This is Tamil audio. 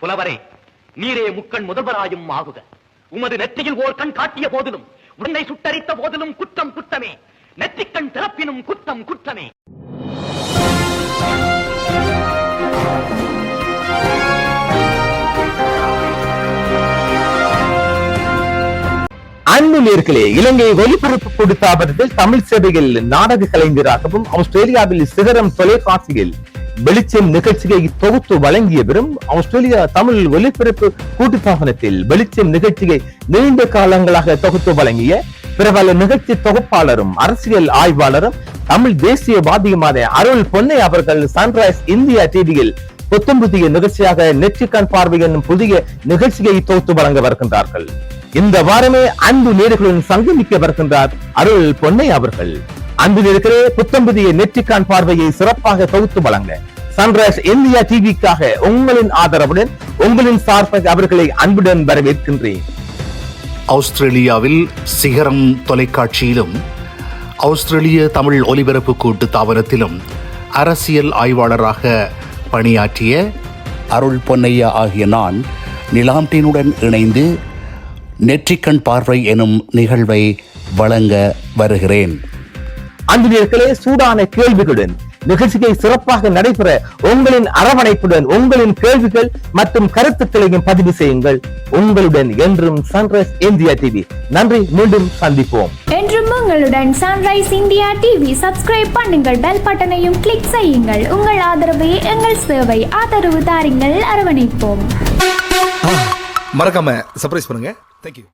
புலவரே நீரே முக்கண் முதல்வராயும் ஆகுக. உமது நெற்றியில் ஓர் கண் காட்டிய போதிலும் உன்னை சுட்டரித்த போதிலும் குற்றம் குற்றமே. நெற்றிக்கண் திறப்பினும் குற்றம் குற்றமே. அன்பு நேர்களே இலங்கை ஒலிபரப்பு கொடுத்தாபத்தில் தமிழ் சேவையில் நாடக கலைஞராகவும் ஆஸ்திரேலியாவில் சிகரம் தொலைக்காட்சியில் வெளிச்சம் நிகழ்ச்சியை தொகுத்து வழங்கிய பெரும் ஆஸ்திரேலியா தமிழ் ஒலிபரப்பு கூட்டுத்தாபனத்தில் வெளிச்சம் நிகழ்ச்சியை நீண்ட காலங்களாக தொகுத்து வழங்கிய பிரபல நிகழ்ச்சி தொகுப்பாளரும் அரசியல் ஆய்வாளரும் தமிழ் தேசியவாதியுமான அருள் பொன்னை அவர்கள் சன்ரைஸ் இந்தியா டிவியில் புத்தம் புதிய நிகழ்ச்சியாக நெற்றிக்கண் பார்வை என்னும் புதிய நிகழ்ச்சியை தொகுத்து வழங்க வருகின்றார்கள். இந்த வாரமே அன்பு நேர்களுடன் சங்கமிக்க வருகின்றார் அருள் பொன்னை அவர்கள். அன்பில் இருக்கிற புத்தம்புதிய நெற்றிக்கான் பார்வையை சிறப்பாக தொகுத்து வழங்க சன்ரைஸ் இந்தியா டிவிக்காக உங்களின் ஆதரவுடன் உங்களின் சார்பாக அவர்களை அன்புடன் வரவேற்கின்றேன். ஆஸ்திரேலியாவில் சிகரம் தொலைக்காட்சியிலும் ஆஸ்திரேலிய தமிழ் ஒலிபரப்பு கூட்டு தாவரத்திலும் அரசியல் ஆய்வாளராக பணியாற்றிய அருள் பொன்னையா ஆகிய நான் நிலாம்டினுடன் இணைந்து நெற்றிக்கண் பார்வை எனும் நிகழ்வை வழங்க வருகிறேன். அன்பு நேர்களே சூடான கேள்விகளுடன் நிகழ்ச்சியை சிறப்பாக நடைபெற உங்களின் அரவணைப்புடன் உங்களின் கேள்விகள் மற்றும் கருத்துக்களையும் பதிவு செய்யுங்கள். உங்களுடன் என்றும் சன்ரைஸ் இந்தியா டிவி நன்றி மீண்டும் சந்திப்போம். என்றும் உங்களுடன் சன்ரைஸ் இந்தியா டிவி சப்ஸ்கிரைப் பண்ணுங்கள் பெல் பட்டனையும் கிளிக் செய்யுங்கள். உங்கள் ஆதரவே எங்கள் சேவை ஆதரவு தாருங்கள். அரவணைப்போம். மறக்காம சர்ப்ரைஸ் பண்ணுங்க. தேங்க்யூ